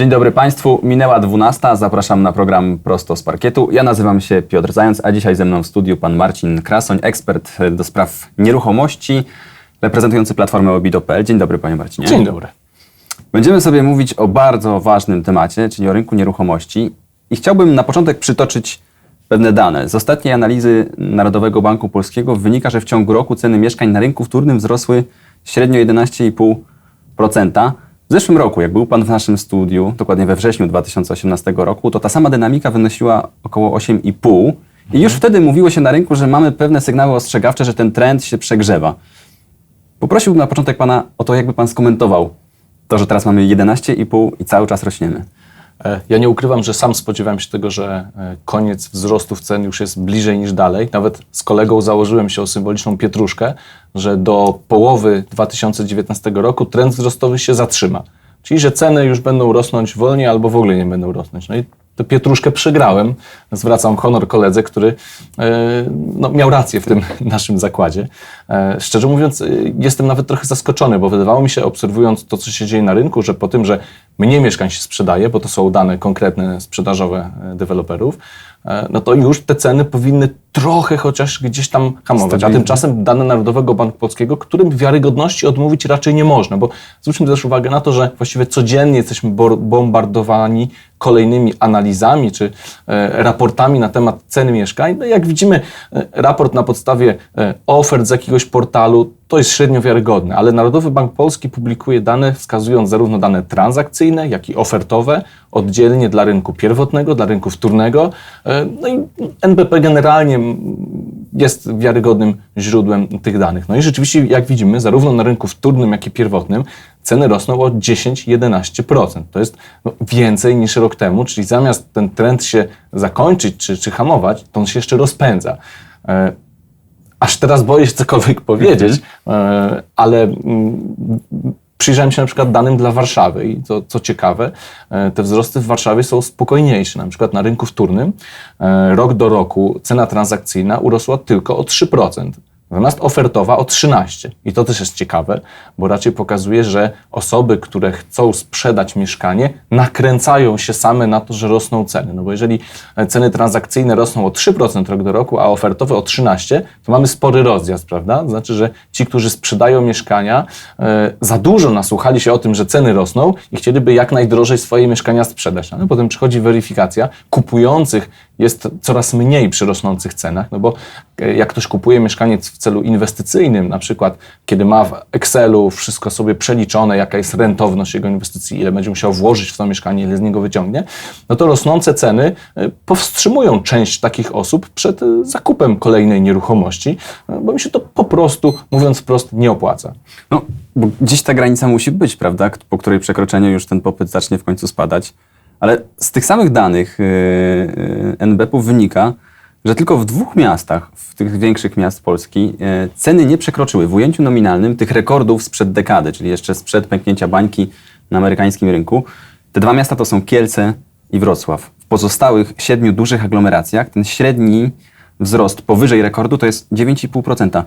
Dzień dobry Państwu, minęła 12. Zapraszam na program Prosto z Parkietu. Ja nazywam się Piotr Zając, a dzisiaj ze mną w studiu pan Marcin Krasoń, ekspert do spraw nieruchomości, reprezentujący platformę Obido.pl. Dzień dobry Panie Marcinie. Dzień dobry. Będziemy sobie mówić o bardzo ważnym temacie, czyli o rynku nieruchomości. I chciałbym na początek przytoczyć pewne dane. Z ostatniej analizy Narodowego Banku Polskiego wynika, że w ciągu roku ceny mieszkań na rynku wtórnym wzrosły średnio 11,5%. W zeszłym roku, jak był Pan w naszym studiu, dokładnie we wrześniu 2018 roku, to ta sama dynamika wynosiła około 8,5%. I już wtedy mówiło się na rynku, że mamy pewne sygnały ostrzegawcze, że ten trend się przegrzewa. Poprosiłbym na początek Pana o to, jakby Pan skomentował to, że teraz mamy 11,5 i cały czas rośniemy. E, Ja nie ukrywam, że sam spodziewałem się tego, że e, koniec wzrostów cen już jest bliżej niż dalej. Nawet z kolegą założyłem się o symboliczną pietruszkę, że do połowy 2019 roku trend wzrostowy się zatrzyma. Czyli, że ceny już będą rosnąć wolniej albo w ogóle nie będą rosnąć. No i tę pietruszkę przegrałem. Zwracam honor koledze, który e, no, miał rację w tym naszym zakładzie. E, Szczerze mówiąc, e, jestem nawet trochę zaskoczony, bo wydawało mi się, obserwując to, co się dzieje na rynku, że po tym, że mniej mieszkań się sprzedaje, bo to są dane konkretne sprzedażowe deweloperów, no to już te ceny powinny trochę chociaż gdzieś tam hamować. A tymczasem dane Narodowego Banku Polskiego, którym wiarygodności odmówić raczej nie można, bo zwróćmy też uwagę na to, że właściwie codziennie jesteśmy bombardowani kolejnymi analizami czy e, raportami na temat ceny mieszkań. No jak widzimy, e, raport na podstawie e, ofert z jakiegoś portalu to jest średnio wiarygodne, ale Narodowy Bank Polski publikuje dane wskazując zarówno dane transakcyjne, jak i ofertowe, oddzielnie dla rynku pierwotnego, dla rynku wtórnego. No i NBP generalnie jest wiarygodnym źródłem tych danych. No i rzeczywiście, jak widzimy, zarówno na rynku wtórnym, jak i pierwotnym ceny rosną o 10-11%. To jest no, więcej niż rok temu, czyli zamiast ten trend się zakończyć czy, czy hamować, to on się jeszcze rozpędza. E, Aż teraz boję się cokolwiek powiedzieć, e, ale mm, przyjrzałem się na przykład danym dla Warszawy i co ciekawe, e, te wzrosty w Warszawie są spokojniejsze. Na przykład na rynku wtórnym e, rok do roku cena transakcyjna urosła tylko o 3%. Natomiast ofertowa o 13. I to też jest ciekawe, bo raczej pokazuje, że osoby, które chcą sprzedać mieszkanie, nakręcają się same na to, że rosną ceny. No bo jeżeli ceny transakcyjne rosną o 3% rok do roku, a ofertowe o 13%, to mamy spory rozjazd, prawda? Znaczy, że ci, którzy sprzedają mieszkania, e, za dużo nasłuchali się o tym, że ceny rosną i chcieliby jak najdrożej swoje mieszkania sprzedać. No, Ale potem przychodzi weryfikacja, kupujących jest coraz mniej przy rosnących cenach, no bo e, jak ktoś kupuje mieszkanie w celu inwestycyjnym, na przykład kiedy ma w Excelu wszystko sobie przeliczone, jaka jest rentowność jego inwestycji, ile będzie musiał włożyć w to mieszkanie, ile z niego wyciągnie, no to rosnące ceny e, powstrzymują część takich osób przed e, zakupem kolejnej nieruchomości, bo mi się to po prostu, mówiąc wprost, nie opłaca. No, bo gdzieś ta granica musi być, prawda, po której przekroczeniu już ten popyt zacznie w końcu spadać. Ale z tych samych danych yy, yy, NBP-u wynika, że tylko w dwóch miastach, w tych większych miast Polski, yy, ceny nie przekroczyły w ujęciu nominalnym tych rekordów sprzed dekady, czyli jeszcze sprzed pęknięcia bańki na amerykańskim rynku. Te dwa miasta to są Kielce i Wrocław. W pozostałych siedmiu dużych aglomeracjach ten średni wzrost powyżej rekordu to jest 9,5%.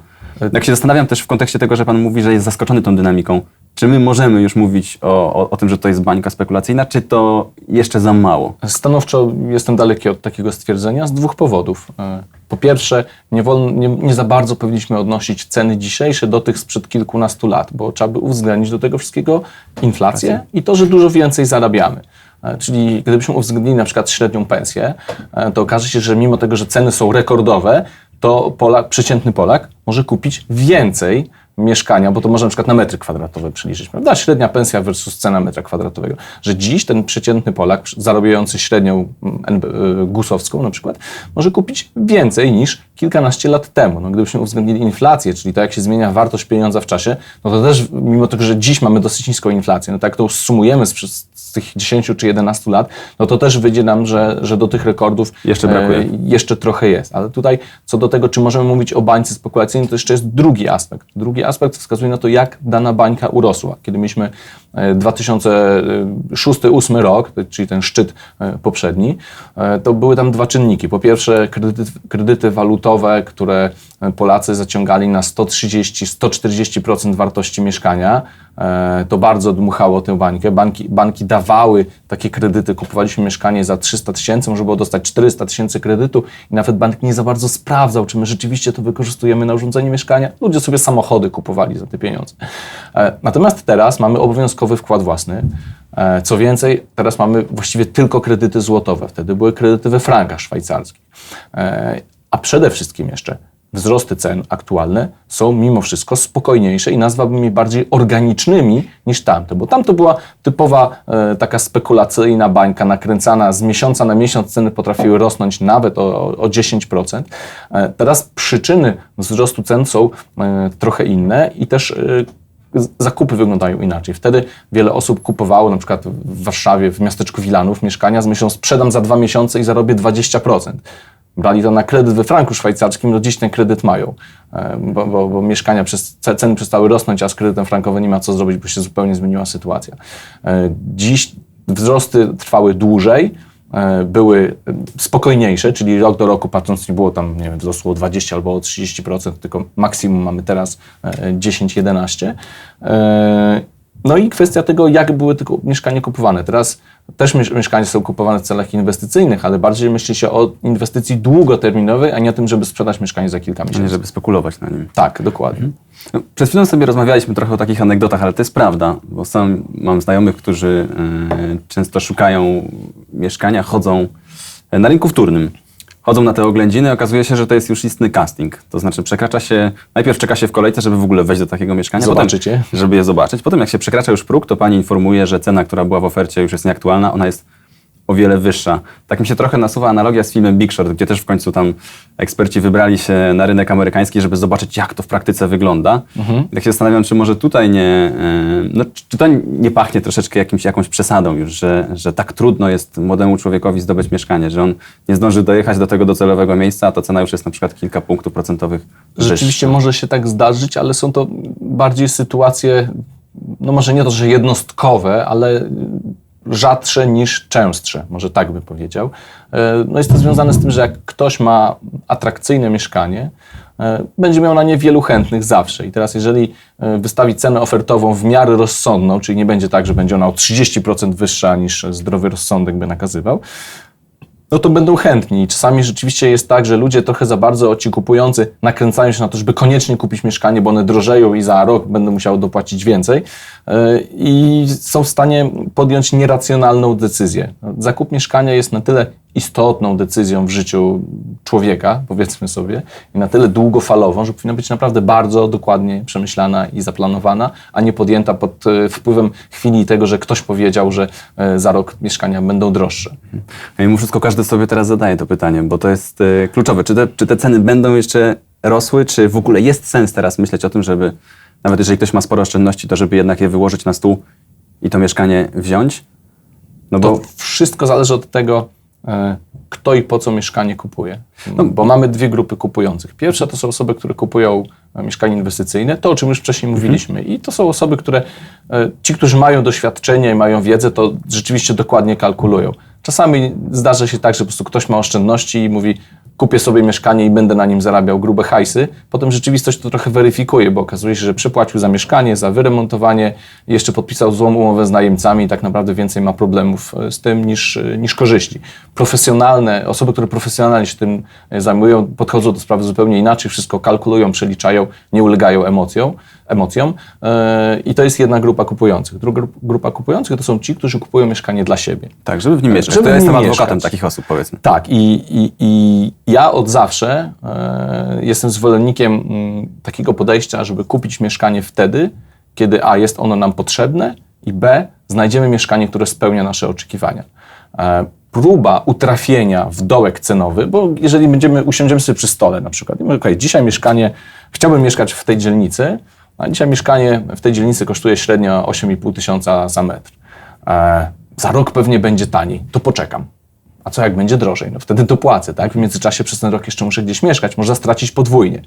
Jak się zastanawiam też w kontekście tego, że Pan mówi, że jest zaskoczony tą dynamiką, czy my możemy już mówić o, o, o tym, że to jest bańka spekulacyjna, czy to jeszcze za mało? Stanowczo jestem daleki od takiego stwierdzenia z dwóch powodów. E, Po pierwsze, nie, wolno, nie, nie za bardzo powinniśmy odnosić ceny dzisiejsze do tych sprzed kilkunastu lat, bo trzeba by uwzględnić do tego wszystkiego inflację i to, że dużo więcej zarabiamy. E, Czyli gdybyśmy uwzględnili na przykład średnią pensję, e, to okaże się, że mimo tego, że ceny są rekordowe, to Polak, przeciętny Polak może kupić więcej mieszkania, bo to można na przykład na metry kwadratowe przeliczyć, prawda? Średnia pensja versus cena metra kwadratowego. Że dziś ten przeciętny Polak zarabiający średnią mm, y, gusowską na przykład, może kupić więcej niż kilkanaście lat temu. No, gdybyśmy uwzględnili inflację, czyli to jak się zmienia wartość pieniądza w czasie, no to też mimo tego, że dziś mamy dosyć niską inflację, no tak to sumujemy z, z tych 10 czy 11 lat, no to też wyjdzie nam, że, że do tych rekordów Jeszcze brakuje. e, jeszcze trochę jest. Ale tutaj co do tego, czy możemy mówić o bańce spekulacyjnej, to jeszcze jest drugi aspekt. Drugi aspekt wskazuje na to, jak dana bańka urosła. Kiedy mieliśmy 2006-2008 rok, czyli ten szczyt e, poprzedni, e, to były tam dwa czynniki. Po pierwsze kredyty, kredyty walutowe, które Polacy zaciągali na 130-140% wartości mieszkania, e, to bardzo dmuchało tę bańkę. Banki, banki dawały takie kredyty, kupowaliśmy mieszkanie za 300 tysięcy, można było dostać 400 tysięcy kredytu i nawet bank nie za bardzo sprawdzał, czy my rzeczywiście to wykorzystujemy na urządzenie mieszkania. Ludzie sobie samochody kupowali za te pieniądze. E, Natomiast teraz mamy obowiązkowy wkład własny. E, Co więcej, teraz mamy właściwie tylko kredyty złotowe. Wtedy były kredyty we frankach szwajcarskich. E, A przede wszystkim jeszcze wzrosty cen aktualne są mimo wszystko spokojniejsze i nazwałbym je bardziej organicznymi niż tamte, bo tamto była typowa e, taka spekulacyjna bańka nakręcana z miesiąca na miesiąc ceny potrafiły rosnąć nawet o, o 10%. E, teraz przyczyny wzrostu cen są e, trochę inne i też e, zakupy wyglądają inaczej. Wtedy wiele osób kupowało na przykład w Warszawie, w miasteczku Wilanów mieszkania z myślą sprzedam za dwa miesiące i zarobię 20%. Brali to na kredyt we franku szwajcarskim, do dziś ten kredyt mają, bo, bo, bo mieszkania przez, ce- ceny przestały rosnąć, a z kredytem frankowym nie ma co zrobić, bo się zupełnie zmieniła sytuacja. E, Dziś wzrosty trwały dłużej, były e, spokojniejsze, czyli rok do roku patrząc nie było tam, nie wiem, wzrostu o 20 albo o 30%, tylko maksimum mamy teraz e, 10-11. No i kwestia tego, jak były te mieszkania kupowane. Teraz też miesz- mieszkania są kupowane w celach inwestycyjnych, ale bardziej myśli się o inwestycji długoterminowej, a nie o tym, żeby sprzedać mieszkanie za kilka Nie, miesięcy. żeby spekulować na nim. Tak, dokładnie. No, Przed chwilą sobie rozmawialiśmy trochę o takich anegdotach, ale to jest prawda, bo sam mam znajomych, którzy e, często szukają mieszkania, chodzą e, na rynku wtórnym. Chodzą na te oględziny i okazuje się, że to jest już istny casting. To znaczy przekracza się, najpierw czeka się w kolejce, żeby w ogóle wejść do takiego mieszkania. Zobaczycie. Potem, żeby je zobaczyć. Potem jak się przekracza już próg, to pani informuje, że cena, która była w ofercie już jest nieaktualna, ona jest o wiele wyższa. Tak mi się trochę nasuwa analogia z filmem Big Short, gdzie też w końcu tam eksperci wybrali się na rynek amerykański, żeby zobaczyć, jak to w praktyce wygląda. I tak się zastanawiam, czy może tutaj nie, e, no, czy- czy to nie pachnie troszeczkę jakimś, jakąś przesadą już, że, że tak trudno jest młodemu człowiekowi zdobyć mieszkanie, że on nie zdąży dojechać do tego docelowego miejsca, a ta cena już jest na przykład kilka punktów procentowych Rzeczywiście wyższa. może się tak zdarzyć, ale są to bardziej sytuacje, no może nie to, że jednostkowe, ale rzadsze niż częstsze, może tak bym powiedział. E, No jest to związane z tym, że jak ktoś ma atrakcyjne mieszkanie, e, będzie miał na nie wielu chętnych zawsze. I teraz jeżeli e, wystawi cenę ofertową w miarę rozsądną, czyli nie będzie tak, że będzie ona o 30% wyższa niż zdrowy rozsądek by nakazywał, no to będą chętni. Czasami rzeczywiście jest tak, że ludzie trochę za bardzo, ci kupujący, nakręcają się na to, żeby koniecznie kupić mieszkanie, bo one drożeją i za rok będą musiały dopłacić więcej yy, i są w stanie podjąć nieracjonalną decyzję. Zakup mieszkania jest na tyle istotną decyzją w życiu człowieka, powiedzmy sobie, i na tyle długofalową, że powinna być naprawdę bardzo dokładnie przemyślana i zaplanowana, a nie podjęta pod e, wpływem chwili tego, że ktoś powiedział, że e, za rok mieszkania będą droższe. No Mimo wszystko każdy sobie teraz zadaje to pytanie, bo to jest e, kluczowe. Czy te, czy te ceny będą jeszcze rosły, czy w ogóle jest sens teraz myśleć o tym, żeby, nawet jeżeli ktoś ma sporo oszczędności, to żeby jednak je wyłożyć na stół i to mieszkanie wziąć? No To bo wszystko zależy od tego, kto i po co mieszkanie kupuje. Bo mamy dwie grupy kupujących. Pierwsza to są osoby, które kupują e, mieszkanie inwestycyjne, to o czym już wcześniej mówiliśmy. I to są osoby, które, e, ci, którzy mają doświadczenie i mają wiedzę, to rzeczywiście dokładnie kalkulują. Czasami zdarza się tak, że po prostu ktoś ma oszczędności i mówi, kupię sobie mieszkanie i będę na nim zarabiał grube hajsy. Potem rzeczywistość to trochę weryfikuje, bo okazuje się, że przepłacił za mieszkanie, za wyremontowanie, jeszcze podpisał złą umowę z najemcami i tak naprawdę więcej ma problemów e, z tym niż, e, niż korzyści. Profesjonalne, osoby, które profesjonalnie się tym e, zajmują, podchodzą do sprawy zupełnie inaczej, wszystko kalkulują, przeliczają, nie ulegają emocjom. Emocjom. E, I to jest jedna grupa kupujących. Druga grup- grupa kupujących to są ci, którzy kupują mieszkanie dla siebie. tak, żeby w nim mieszkać. żeby to ja jestem mieszkać. adwokatem takich osób, powiedzmy. Tak, i, i, i ja od zawsze e, jestem zwolennikiem mm, takiego podejścia, żeby kupić mieszkanie wtedy, kiedy A jest ono nam potrzebne i B znajdziemy mieszkanie, które spełnia nasze oczekiwania. E, próba utrafienia w dołek cenowy, bo jeżeli będziemy, usiądziemy sobie przy stole na przykład i mówimy, okej, dzisiaj mieszkanie, chciałbym mieszkać w tej dzielnicy, a dzisiaj mieszkanie w tej dzielnicy kosztuje średnio 8,5 tysiąca za metr. E, za rok pewnie będzie taniej, to poczekam. A co jak będzie drożej? No wtedy dopłacę, tak? W międzyczasie przez ten rok jeszcze muszę gdzieś mieszkać, można stracić podwójnie.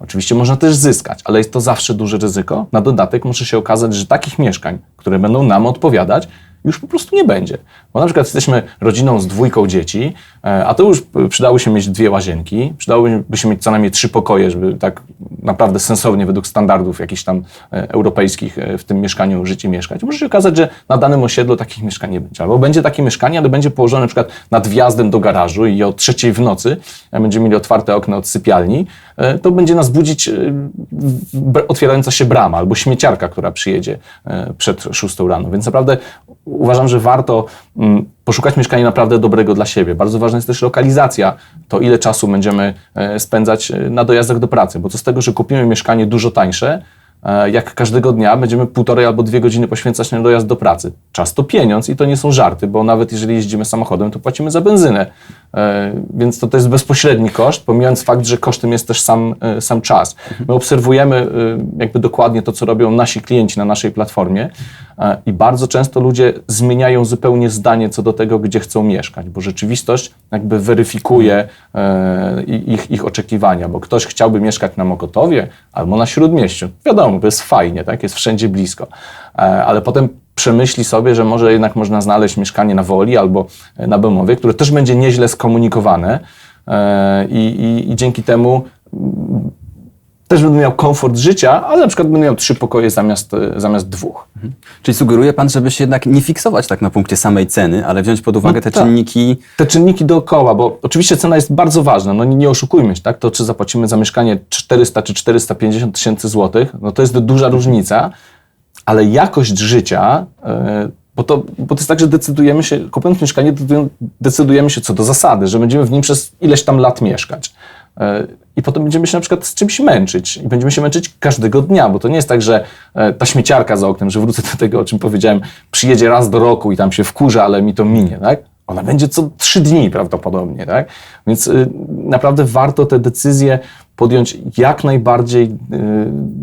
Oczywiście można też zyskać, ale jest to zawsze duże ryzyko. Na dodatek może się okazać, że takich mieszkań, które będą nam odpowiadać, już po prostu nie będzie. Bo na przykład jesteśmy rodziną z dwójką dzieci, a to już p- przydałoby się mieć dwie łazienki, przydałoby się mieć co najmniej trzy pokoje, żeby tak naprawdę sensownie według standardów jakichś tam e, europejskich e, w tym mieszkaniu żyć i mieszkać. Może się okazać, że na danym osiedlu takich mieszkań nie będzie. Albo będzie takie mieszkanie, ale będzie położone na przykład nad wjazdem do garażu i o trzeciej w nocy będziemy mieli otwarte okno od sypialni, e, to będzie nas budzić e, otwierająca się brama albo śmieciarka, która przyjedzie e, przed 6 rano. Więc naprawdę uważam, że warto mm, poszukać mieszkania naprawdę dobrego dla siebie. Bardzo ważna jest też lokalizacja, to ile czasu będziemy e, spędzać e, na dojazdach do pracy, bo co z tego, że kupimy mieszkanie dużo tańsze, jak każdego dnia będziemy półtorej albo dwie godziny poświęcać na dojazd do pracy. Czas to pieniądz i to nie są żarty, bo nawet jeżeli jeździmy samochodem, to płacimy za benzynę. E, Więc to, to jest bezpośredni koszt, pomijając fakt, że kosztem jest też sam, e, sam czas. My obserwujemy e, jakby dokładnie to, co robią nasi klienci na naszej platformie e, i bardzo często ludzie zmieniają zupełnie zdanie co do tego, gdzie chcą mieszkać, bo rzeczywistość jakby weryfikuje e, ich, ich oczekiwania, bo ktoś chciałby mieszkać na Mokotowie albo na Śródmieściu. Wiadomo, to jest fajnie, tak? jest wszędzie blisko, E, ale potem przemyśli sobie, że może jednak można znaleźć mieszkanie na Woli albo e, na Bemowie, które też będzie nieźle skomunikowane e, i, i, i dzięki temu też będę miał komfort życia, ale na przykład będę miał trzy pokoje zamiast, e, zamiast dwóch. Czyli sugeruje pan, żeby się jednak nie fiksować tak na punkcie samej ceny, ale wziąć pod uwagę No te tak. czynniki te czynniki dookoła, bo oczywiście cena jest bardzo ważna, no nie, oszukujmy się, tak? To czy zapłacimy za mieszkanie 400 czy 450 tysięcy złotych, no to jest duża różnica, ale jakość życia, e, bo to, bo to jest tak, że decydujemy się, kupując mieszkanie, decydujemy się co do zasady, że będziemy w nim przez ileś tam lat mieszkać. E, I potem będziemy się na przykład z czymś męczyć. I będziemy się męczyć każdego dnia, bo to nie jest tak, że e, ta śmieciarka za oknem, że wrócę do tego, o czym powiedziałem, przyjedzie raz do roku i tam się wkurza, ale mi to minie, tak? Ona będzie co trzy dni prawdopodobnie, tak? Więc y, naprawdę warto te decyzje podjąć jak najbardziej, y,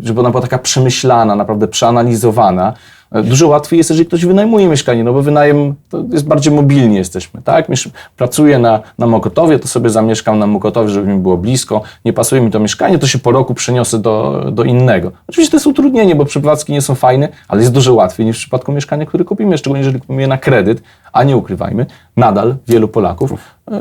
żeby ona była taka przemyślana, naprawdę przeanalizowana. E, Dużo łatwiej jest, jeżeli ktoś wynajmuje mieszkanie, no bo wynajem to jest bardziej mobilni jesteśmy, tak? Pracuję na, na Mokotowie, to sobie zamieszkam na Mokotowie, żeby mi było blisko. Nie pasuje mi to mieszkanie, to się po roku przeniosę do, do innego. Oczywiście to jest utrudnienie, bo przeprowadzki nie są fajne, ale jest dużo łatwiej niż w przypadku mieszkania, które kupimy, szczególnie jeżeli kupimy je na kredyt, a nie ukrywajmy, nadal wielu Polaków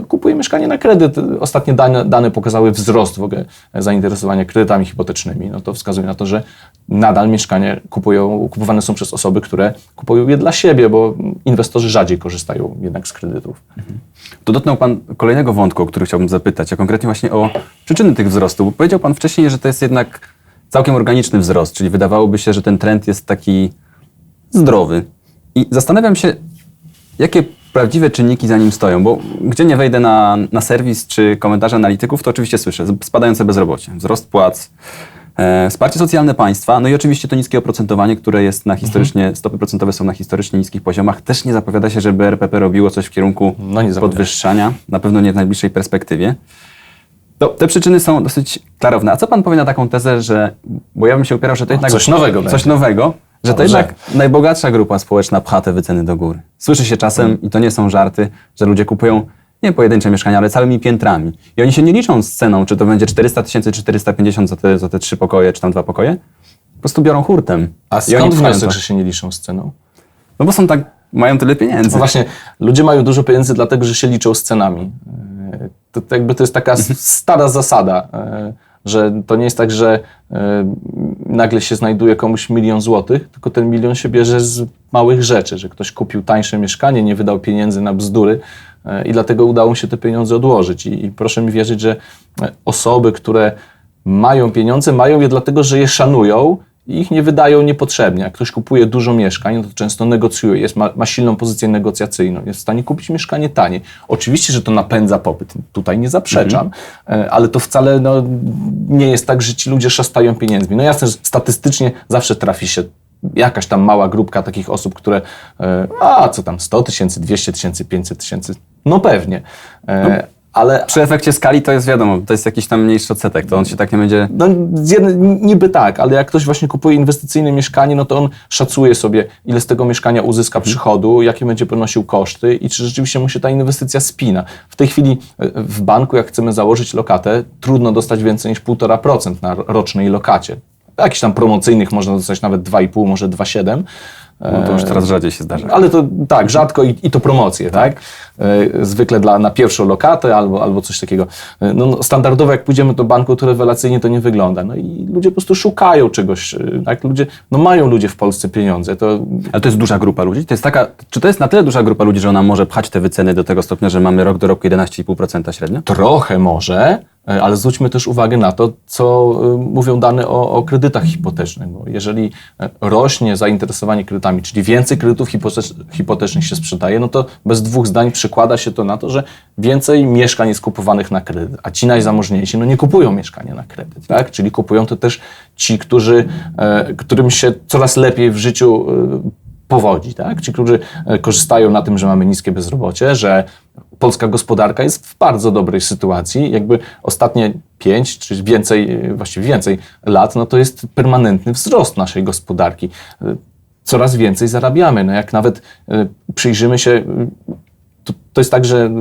kupuje mieszkanie na kredyt. Ostatnie dane, dane pokazały wzrost w ogóle zainteresowania kredytami hipotecznymi. No to wskazuje na to, że nadal mieszkania kupują, kupowane są przez osoby, które kupują je dla siebie, bo inwestorzy rzadziej korzystają jednak z kredytów. To dotknął Pan kolejnego wątku, o który chciałbym zapytać, a konkretnie właśnie o przyczyny tych wzrostów. Bo powiedział Pan wcześniej, że to jest jednak całkiem organiczny wzrost, czyli wydawałoby się, że ten trend jest taki zdrowy. I zastanawiam się, jakie prawdziwe czynniki za nim stoją, bo gdzie nie wejdę na, na serwis czy komentarze analityków, to oczywiście słyszę spadające bezrobocie, wzrost płac, e, wsparcie socjalne państwa, no i oczywiście to niskie oprocentowanie, które jest na historycznie, stopy procentowe są na historycznie niskich poziomach. Też nie zapowiada się, żeby RPP robiło coś w kierunku No podwyższania, na pewno nie w najbliższej perspektywie. To, te przyczyny są dosyć klarowne. A co pan powie na taką tezę, że, bo ja bym się upierał, że to jednak... coś nowego Coś będzie. nowego, że to Dobrze. jednak najbogatsza grupa społeczna pcha te wyceny do góry. Słyszy się czasem, i to nie są żarty, że ludzie kupują nie pojedyncze mieszkania, ale całymi piętrami. I oni się nie liczą z ceną, czy to będzie 400 tysięcy, czy 450 za te, za te trzy pokoje, czy tam dwa pokoje. Po prostu biorą hurtem. A skąd wniosek, że się nie liczą z ceną? No bo są tak, mają tyle pieniędzy. No właśnie, ludzie mają dużo pieniędzy dlatego, że się liczą z cenami. E, To, to jakby to jest taka s- stara zasada, e, że to nie jest tak, że e, nagle się znajduje komuś milion złotych, tylko ten milion się bierze z małych rzeczy, że ktoś kupił tańsze mieszkanie, nie wydał pieniędzy na bzdury e, i dlatego udało mu się te pieniądze odłożyć. I, i proszę mi wierzyć, że e, osoby, które mają pieniądze, mają je dlatego, że je szanują i ich nie wydają niepotrzebnie. Jak ktoś kupuje dużo mieszkań, no to często negocjuje, jest, ma, ma silną pozycję negocjacyjną, jest w stanie kupić mieszkanie taniej. Oczywiście, że to napędza popyt, tutaj nie zaprzeczam, e, ale to wcale no, nie jest tak, że ci ludzie szastają pieniędzmi. No jasne, że statystycznie zawsze trafi się jakaś tam mała grupka takich osób, które, e, a co tam, 100 tysięcy, 200 tysięcy, 500 tysięcy, no pewnie. E, ale Przy efekcie skali to jest wiadomo, to jest jakiś tam mniejszy odsetek, to on się tak nie będzie... No, jednej, niby tak, ale jak ktoś właśnie kupuje inwestycyjne mieszkanie, no to on szacuje sobie, ile z tego mieszkania uzyska przychodu, jakie będzie ponosił koszty i czy rzeczywiście mu się ta inwestycja spina. W tej chwili e, w banku, jak chcemy założyć lokatę, trudno dostać więcej niż 1,5% na rocznej lokacie. Jakichś tam promocyjnych można dostać nawet 2,5, może 2,7. No to już teraz rzadziej się zdarza. Ale to tak, rzadko i, i to promocje, tak? E, Zwykle dla, na pierwszą lokatę albo, albo coś takiego. E, No, no, standardowo jak pójdziemy do banku, to rewelacyjnie to nie wygląda. No i ludzie po prostu szukają czegoś, e, tak? Ludzie, no mają ludzie w Polsce pieniądze, to Ale to jest duża grupa ludzi? To jest taka, czy to jest na tyle duża grupa ludzi, że ona może pchać te wyceny do tego stopnia, że mamy rok do roku 11,5% średnio? Trochę może, e, ale zwróćmy też uwagę na to, co e, mówią dane o, o kredytach hipotecznych. Bo jeżeli e, rośnie zainteresowanie kredytami, czyli więcej kredytów hipotecz- hipotecznych się sprzedaje, no to bez dwóch zdań przekłada się to na to, że więcej mieszkań jest kupowanych na kredyt, a ci najzamożniejsi no nie kupują mieszkania na kredyt, tak? Czyli kupują to też ci, którzy, e, którym się coraz lepiej w życiu e, powodzi, tak? Ci, którzy e, korzystają na tym, że mamy niskie bezrobocie, że polska gospodarka jest w bardzo dobrej sytuacji. Jakby ostatnie pięć czy więcej, właściwie więcej lat, no to jest permanentny wzrost naszej gospodarki. Coraz więcej zarabiamy. No jak nawet e, przyjrzymy się to, jest tak, że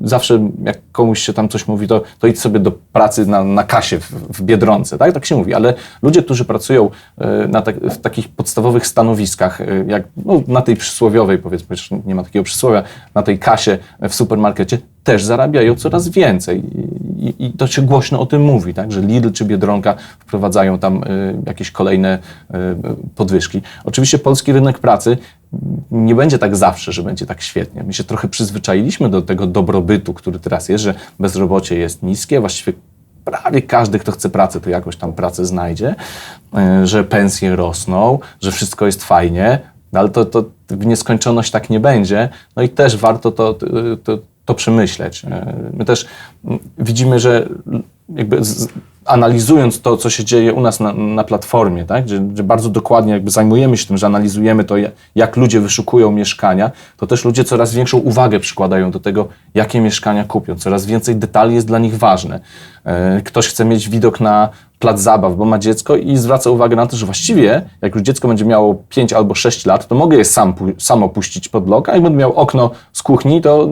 zawsze jak komuś się tam coś mówi, to, to idź sobie do pracy na, na kasie w, w Biedronce, tak? Tak się mówi, ale ludzie, którzy pracują y, na tak, w takich podstawowych stanowiskach, y, jak no, na tej przysłowiowej, powiedzmy, nie ma takiego przysłowia, na tej kasie w supermarkecie, też zarabiają coraz więcej. I, i, i to się głośno o tym mówi, tak? że Lidl czy Biedronka wprowadzają tam y, jakieś kolejne y, podwyżki. Oczywiście polski rynek pracy nie będzie tak zawsze, że będzie tak świetnie. My się trochę przyzwyczailiśmy do tego dobrobytu, który teraz jest, że bezrobocie jest niskie, właściwie prawie każdy, kto chce pracy, to jakoś tam pracę znajdzie, y, że pensje rosną, że wszystko jest fajnie, no ale to, to w nieskończoność tak nie będzie. No i też warto to, to, to przemyśleć. Y, My też widzimy, że jakby z, analizując to, co się dzieje u nas na, na platformie, tak? że, że bardzo dokładnie jakby zajmujemy się tym, że analizujemy to, ja- jak ludzie wyszukują mieszkania, to też ludzie coraz większą uwagę przykładają do tego, jakie mieszkania kupią. Coraz więcej detali jest dla nich ważne. E, Ktoś chce mieć widok na plac zabaw, bo ma dziecko i zwraca uwagę na to, że właściwie jak już dziecko będzie miało 5 albo 6 lat, to mogę je sam, pu- samo puścić pod blok, a jak będę miał okno z kuchni, to,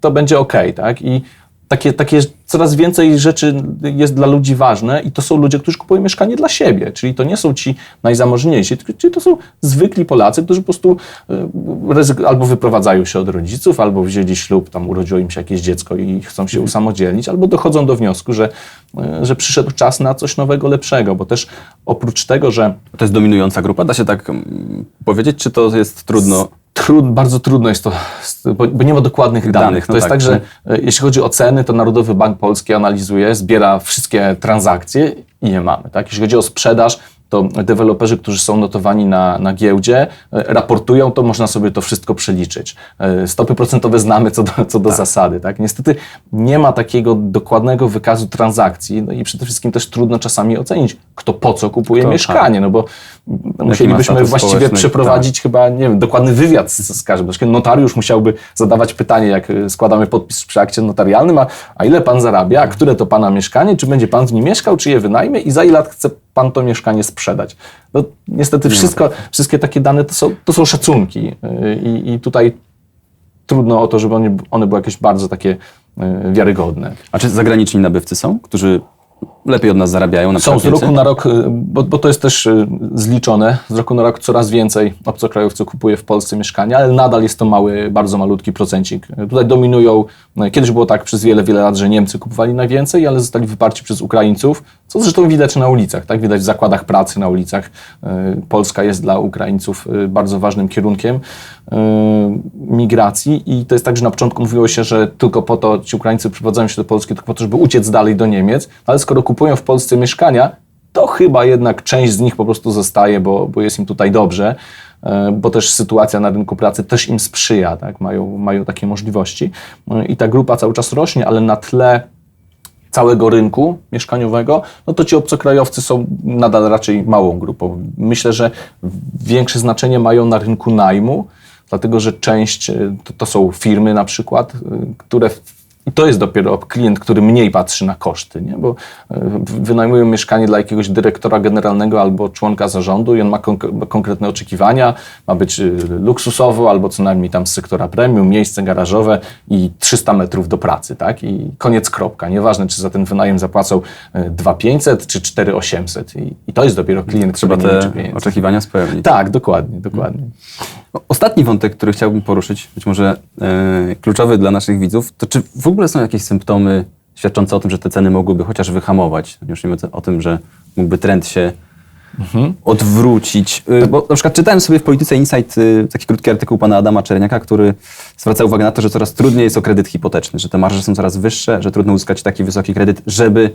to będzie ok, tak? I takie, takie coraz więcej rzeczy jest dla ludzi ważne i to są ludzie, którzy kupują mieszkanie dla siebie, czyli to nie są ci najzamożniejsi, czyli to są zwykli Polacy, którzy po prostu e, albo wyprowadzają się od rodziców, albo wzięli ślub, tam urodziło im się jakieś dziecko i chcą się usamodzielnić, albo dochodzą do wniosku, że, e, że przyszedł czas na coś nowego, lepszego, bo też oprócz tego, że To jest dominująca grupa? Da się tak mm, powiedzieć, czy to jest trudno? Trud, bardzo trudno jest to, bo, nie ma dokładnych danych. Danych, no to jest tak, tak, że e, jeśli chodzi o ceny, to Narodowy Bank Polski analizuje, zbiera wszystkie transakcje i je mamy. Tak? Jeśli chodzi o sprzedaż, to deweloperzy, którzy są notowani na, na giełdzie, e, raportują, to można sobie to wszystko przeliczyć. E, Stopy procentowe znamy co do, co do zasady. Tak? Niestety nie ma takiego dokładnego wykazu transakcji no i przede wszystkim też trudno czasami ocenić, kto po co kupuje Kto, mieszkanie, no bo musielibyśmy właściwie przeprowadzić chyba, nie wiem, dokładny wywiad z, z każdym. Na przykład Notariusz musiałby zadawać pytanie, jak y, składamy podpis przy akcie notarialnym, a, a ile pan zarabia, a które to pana mieszkanie, czy będzie pan w nim mieszkał, czy je wynajmie i za ile lat chce pan to mieszkanie sprzedać. No, niestety wszystko, wszystkie takie dane to są, to są szacunki y, i, i tutaj trudno o to, żeby one, one były jakieś bardzo takie y, wiarygodne. A czy zagraniczni nabywcy są, którzy lepiej od nas zarabiają? Na Są z roku na rok, y, bo, bo to jest też y, zliczone, z roku na rok coraz więcej obcokrajowców kupuje w Polsce mieszkania, ale nadal jest to mały, bardzo malutki procencik. Y, Tutaj dominują, no, kiedyś było tak przez wiele, wiele lat, że Niemcy kupowali najwięcej, ale zostali wyparci przez Ukraińców, co zresztą widać na ulicach, tak? widać w zakładach pracy na ulicach. Polska jest dla Ukraińców bardzo ważnym kierunkiem migracji i to jest tak, że na początku mówiło się, że tylko po to ci Ukraińcy przyprowadzają się do Polski, tylko po to, żeby uciec dalej do Niemiec, ale skoro kupują w Polsce mieszkania, to chyba jednak część z nich po prostu zostaje, bo, bo jest im tutaj dobrze, e, bo też sytuacja na rynku pracy też im sprzyja, tak? mają, mają takie możliwości. E, I ta grupa cały czas rośnie, ale na tle całego rynku mieszkaniowego, no to ci obcokrajowcy są nadal raczej małą grupą. Myślę, że większe znaczenie mają na rynku najmu, dlatego że część e, to, to są firmy na przykład, e, które I to jest dopiero klient, który mniej patrzy na koszty, nie? bo e, wynajmują mieszkanie dla jakiegoś dyrektora generalnego albo członka zarządu i on ma konk- konkretne oczekiwania, ma być luksusowo albo co najmniej tam z sektora premium, miejsce garażowe i 300 metrów do pracy, tak? I koniec kropka. Nieważne, czy za ten wynajem zapłacą y, 2500 czy 4800 i, i to jest dopiero klient, Trzeba który nie te oczekiwania spełnić. Tak, dokładnie, dokładnie. O- Ostatni wątek, który chciałbym poruszyć, być może e, kluczowy dla naszych widzów, to czy w ogóle są jakieś symptomy świadczące o tym, że te ceny mogłyby chociaż wyhamować? Już nie mówię o tym, że mógłby trend się odwrócić. E, bo na przykład czytałem sobie w Polityce Insight e, taki krótki artykuł pana Adama Czerniaka, który zwraca uwagę na to, że coraz trudniej jest o kredyt hipoteczny, że te marże są coraz wyższe, że trudno uzyskać taki wysoki kredyt, żeby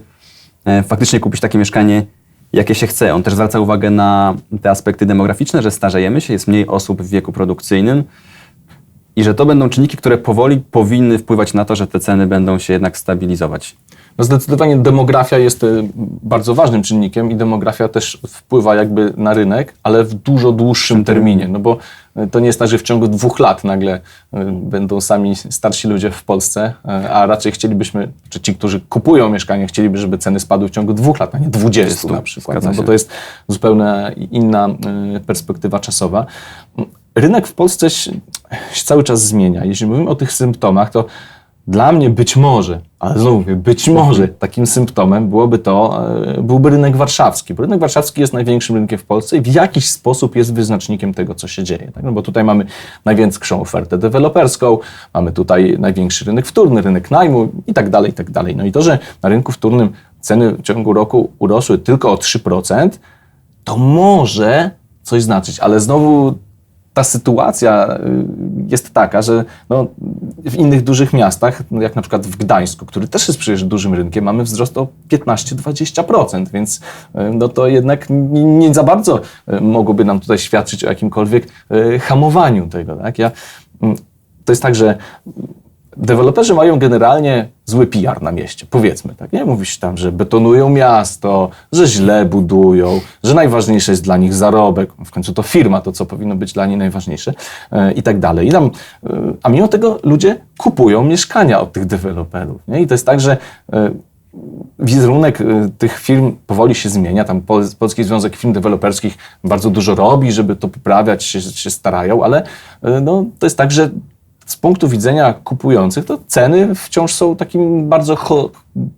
e, faktycznie kupić takie mieszkanie, jakie się chce. On też zwraca uwagę na te aspekty demograficzne, że starzejemy się, jest mniej osób w wieku produkcyjnym i że to będą czynniki, które powoli powinny wpływać na to, że te ceny będą się jednak stabilizować. No zdecydowanie demografia jest y, bardzo ważnym czynnikiem i demografia też wpływa jakby na rynek, ale w dużo dłuższym terminie, no bo y, to nie jest tak, że w ciągu dwóch lat nagle y, będą sami starsi ludzie w Polsce, a raczej chcielibyśmy, czy ci, którzy kupują mieszkanie, chcieliby, żeby ceny spadły w ciągu dwóch lat, a nie dwudziestu na przykład, no bo to jest zupełnie inna perspektywa czasowa. Rynek w Polsce się cały czas zmienia. Jeśli mówimy o tych symptomach, to dla mnie być może, ale znowu mówię, być może takim symptomem byłoby to, e, byłby rynek warszawski. Bo rynek warszawski jest największym rynkiem w Polsce i w jakiś sposób jest wyznacznikiem tego, co się dzieje. Tak? No bo tutaj mamy największą ofertę deweloperską, mamy tutaj największy rynek wtórny, rynek najmu i tak dalej, i tak dalej. No i to, że na rynku wtórnym ceny w ciągu roku urosły tylko o 3%, to może coś znaczyć, ale znowu ta sytuacja y, jest taka, że no, w innych dużych miastach, no jak na przykład w Gdańsku, który też jest przecież dużym rynkiem, mamy wzrost o 15-20%, więc y, no to jednak nie, za bardzo y, mogłoby nam tutaj świadczyć o jakimkolwiek hamowaniu tego. Tak? Ja, mm, to jest tak, że Deweloperzy mają generalnie zły PR na mieście, powiedzmy, tak, nie? Mówi się tam, że betonują miasto, że źle budują, że najważniejsze jest dla nich zarobek, w końcu to firma, to co powinno być dla niej najważniejsze e, i tak dalej. I tam, e, a mimo tego ludzie kupują mieszkania od tych deweloperów, nie? I to jest tak, że e, wizerunek tych firm powoli się zmienia. Tam Pol- Polski Związek Firm Deweloperskich bardzo dużo robi, żeby to poprawiać, się, się starają, ale no, to jest tak, że z punktu widzenia kupujących, to ceny wciąż są takim bardzo cho-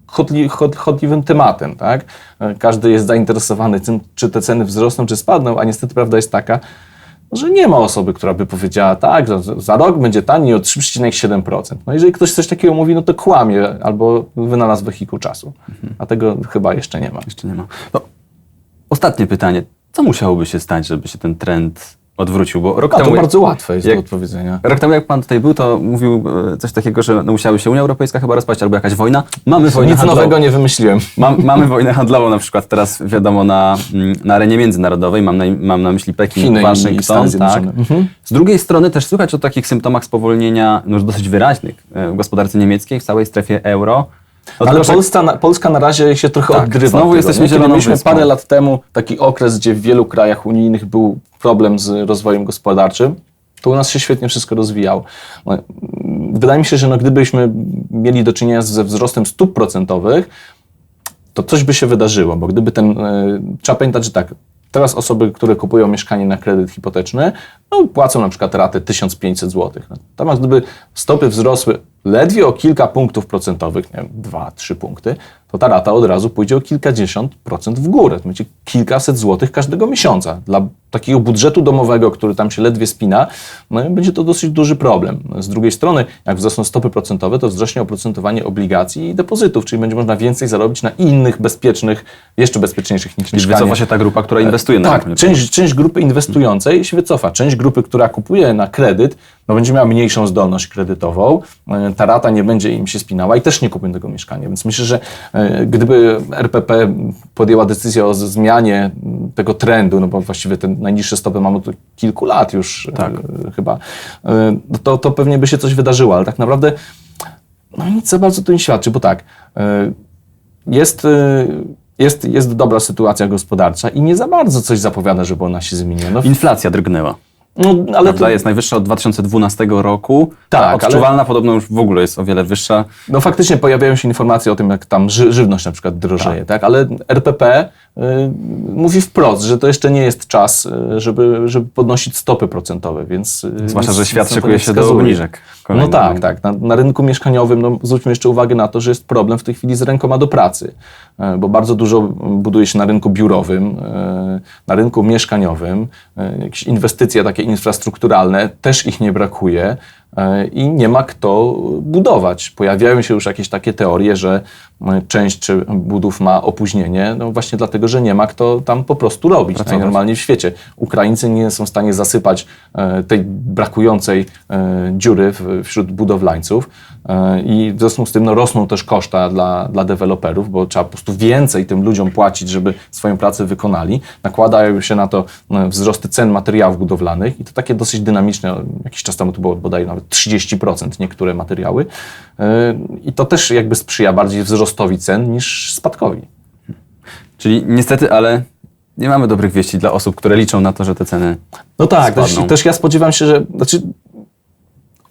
chodli, chod, chodliwym tematem. Tak? Każdy jest zainteresowany tym, czy te ceny wzrosną, czy spadną, a niestety prawda jest taka, że nie ma osoby, która by powiedziała tak, za, za rok będzie taniej o 3,7%. No jeżeli ktoś coś takiego mówi, no to kłamie albo wynalazł wehikuł czasu. A tego chyba jeszcze nie ma. Jeszcze nie ma. No, ostatnie pytanie. Co musiałoby się stać, żeby się ten trend odwrócił? Bo rok A to temu, bardzo łatwe jest jak- do odpowiedzenia. Rok temu, jak pan tutaj był, to mówił e, coś takiego, że no, musiały się Unia Europejska chyba rozpaść, albo jakaś wojna. Mamy wojnę Nic handlową. nowego nie wymyśliłem. Mam, mamy wojnę handlową na przykład teraz, wiadomo, na, mm, na arenie międzynarodowej. Mam na, mam na myśli Pekin, Chiny Waszyngton. Tak. Mhm. Z drugiej strony też słychać o takich symptomach spowolnienia no, już dosyć wyraźnych e, w gospodarce niemieckiej, w całej strefie euro. No, Ale Polska na, Polska na razie się trochę Tak, odgrywa. znowu tego, jesteśmy zieloną Mieliśmy parę lat temu taki okres, gdzie w wielu krajach unijnych był problem z rozwojem gospodarczym. To u nas się świetnie wszystko rozwijało. No, Wydaje mi się, że no, gdybyśmy mieli do czynienia ze wzrostem stóp procentowych, to coś by się wydarzyło, bo gdyby ten, e, trzeba pamiętać, że tak, teraz osoby, które kupują mieszkanie na kredyt hipoteczny, no, płacą na przykład ratę 1500 zł. Natomiast gdyby stopy wzrosły ledwie o kilka punktów procentowych, nie wiem, 2-3 punkty, to ta rata od razu pójdzie o kilkadziesiąt procent w górę. To będzie kilkaset złotych każdego miesiąca. Dla takiego budżetu domowego, który tam się ledwie spina, no, będzie to dosyć duży problem. Z drugiej strony, jak wzrosną stopy procentowe, to wzrośnie oprocentowanie obligacji i depozytów, czyli będzie można więcej zarobić na innych bezpiecznych, jeszcze bezpieczniejszych niż mieszkanie. wycofa się ta grupa, która inwestuje na Tak, rynku. część, część grupy inwestującej się wycofa. Część grupy, która kupuje na kredyt, no będzie miała mniejszą zdolność kredytową, e, ta rata nie będzie im się spinała i też nie kupią tego mieszkania. Więc myślę, że e, gdyby RPP podjęła decyzję o zmianie tego trendu, no bo właściwie te najniższe stopy mamy tu kilku lat już Tak. e, chyba, e, no to, to pewnie by się coś wydarzyło, ale tak naprawdę no nic za bardzo to nie świadczy, bo tak, jest, jest, jest dobra sytuacja gospodarcza i nie za bardzo coś zapowiada, żeby ona się zmieniła. No, Inflacja drgnęła. No, ale to, Jest najwyższa od 2012 roku. Tak, Ta ale- odczuwalna podobno już w ogóle jest o wiele wyższa. no faktycznie pojawiają się informacje o tym, jak tam ży, żywność na przykład drożeje, tak? Ale RPP y, mówi wprost, że to jeszcze nie jest czas, y, żeby, żeby podnosić stopy procentowe, więc... y, Zwłaszcza, że świat szykuje się do wskazuje. No tak, tak. Na, na rynku mieszkaniowym no, zwróćmy jeszcze uwagę na to, że jest problem w tej chwili z rękoma do pracy, e, bo bardzo dużo buduje się na rynku biurowym, e, na rynku mieszkaniowym, e, jakieś inwestycje takie infrastrukturalne, też ich nie brakuje i nie ma kto budować. Pojawiają się już jakieś takie teorie, że e, część budów ma opóźnienie, no właśnie dlatego, że nie ma kto tam po prostu robić Pracować. najnormalniej w świecie. Ukraińcy nie są w stanie zasypać e, tej brakującej e, dziury wśród budowlańców e, i w związku z tym no, rosną też koszta dla, dla deweloperów, bo trzeba po prostu więcej tym ludziom płacić, żeby swoją pracę wykonali. Nakładają się na to e, wzrosty cen materiałów budowlanych i to takie dosyć dynamiczne. Jakiś czas temu to było bodaj nawet 30% niektóre materiały E, i to też jakby sprzyja bardziej wzrostowi cen niż spadkowi. Czyli niestety, ale nie mamy dobrych wieści dla osób, które liczą na to, że te ceny No tak, też, też ja spodziewam się, że. Znaczy,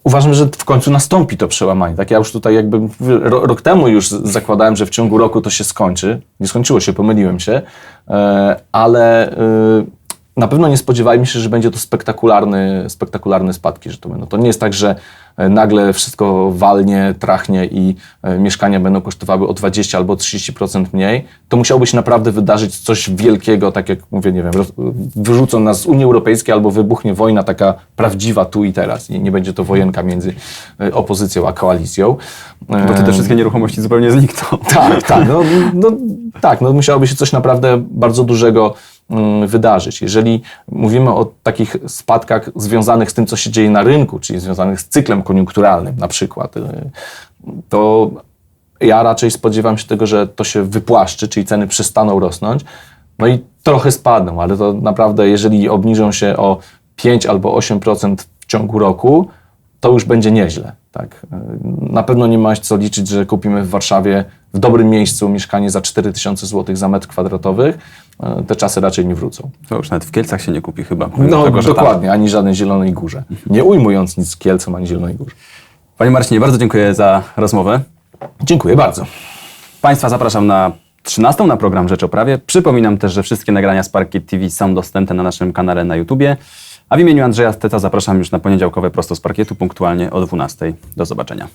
uważam, że w końcu nastąpi to przełamanie. Tak, ja już tutaj jakby ro, rok temu już zakładałem, że w ciągu roku to się skończy. Nie skończyło się, pomyliłem się, e, ale e, na pewno nie spodziewajmy się, że będzie to spektakularny, spektakularne spadki, że to będą. To nie jest tak, że e, nagle wszystko walnie, trachnie i e, mieszkania będą kosztowały o 20 albo 30% mniej. To musiałoby się naprawdę wydarzyć coś wielkiego, tak jak mówię, nie wiem, wyrzucą nas z Unii Europejskiej albo wybuchnie wojna taka prawdziwa tu i teraz i nie będzie to wojenka między e, opozycją a koalicją. bo wtedy te wszystkie nieruchomości zupełnie znikną. Tak, tak. No, no, tak, no musiałoby się coś naprawdę bardzo dużego wydarzyć. Jeżeli mówimy o takich spadkach związanych z tym, co się dzieje na rynku, czyli związanych z cyklem koniunkturalnym na przykład, y, to ja raczej spodziewam się tego, że to się wypłaszczy, czyli ceny przestaną rosnąć, no i trochę spadną, ale to naprawdę, jeżeli obniżą się o 5 albo 8% w ciągu roku, to już będzie nieźle. Tak? Na pewno nie ma co liczyć, że kupimy w Warszawie w dobrym miejscu mieszkanie za 4000 zł za metr kwadratowy. Te czasy raczej nie wrócą. To już nawet w Kielcach się nie kupi chyba. No tego, że tam- dokładnie, ani żadnej Zielonej Górze. Nie ujmując nic Kielcom, ani Zielonej Górze. Panie Marcinie, bardzo dziękuję za rozmowę. Dziękuję bardzo. Państwa zapraszam na 13 na program Rzecz o Prawie. Przypominam też, że wszystkie nagrania z Parkiet TV są dostępne na naszym kanale na YouTubie. A w imieniu Andrzeja Steca zapraszam już na poniedziałkowe prosto z parkietu punktualnie o 12. Do zobaczenia.